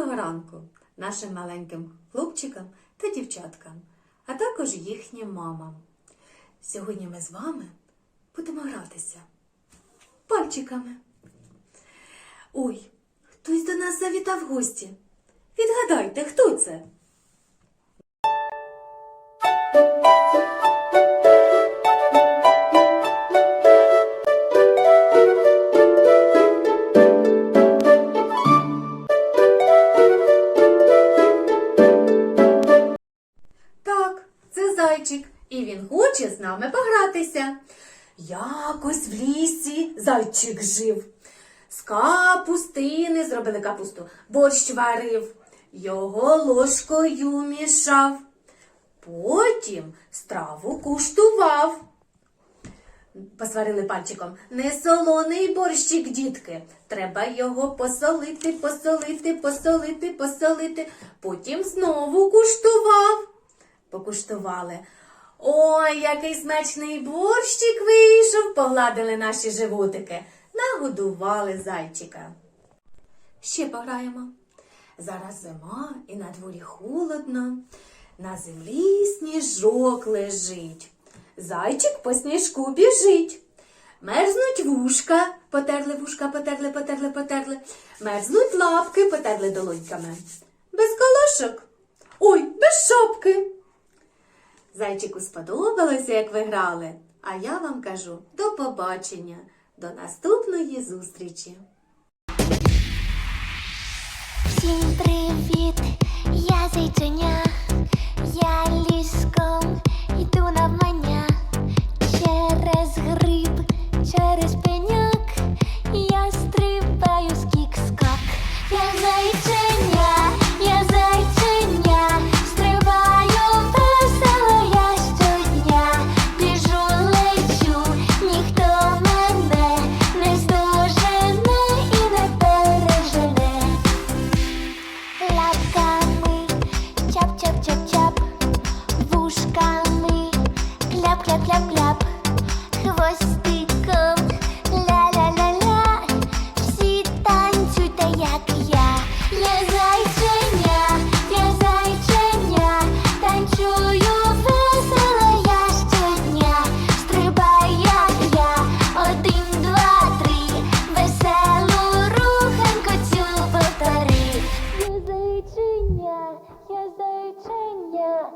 Доброго ранку нашим маленьким хлопчикам та дівчаткам, а також їхнім мамам. Сьогодні ми з вами будемо гратися пальчиками. Ой, хтось до нас завітав в гості. Відгадайте, хто це? І він хоче з нами погратися. Якось в лісі зайчик жив. З капустини зробили капусту, борщ варив, його ложкою мішав. Потім страву куштував. Посварили пальчиком. Не солоний борщик, дітки. Треба його посолити, посолити, посолити, посолити. Потім знову куштував. Покуштували. Ой, який смачний борщик вийшов, погладили наші животики, нагодували зайчика. Ще пограємо. Зараз зима і на дворі холодно. На землі сніжок лежить. Зайчик по сніжку біжить. Мерзнуть вушка, потерли вушка, потерли, потерли, потерли. Мерзнуть лапки, потерли долоньками. Без колошок. Ой, без шапки. Зайчику сподобалося, як ви грали. А я вам кажу до побачення, до наступної зустрічі. Всім привіт! Я кляп-кляп-кляп, хвостиком. Ля-ля-ля-ля, всі танцюйте, як я, я зайченя, я зайченя, танцюю весело я щодня, стрибай, як я, один, два, три, веселу руханку цю повтори. Я зайченя, я зайченя.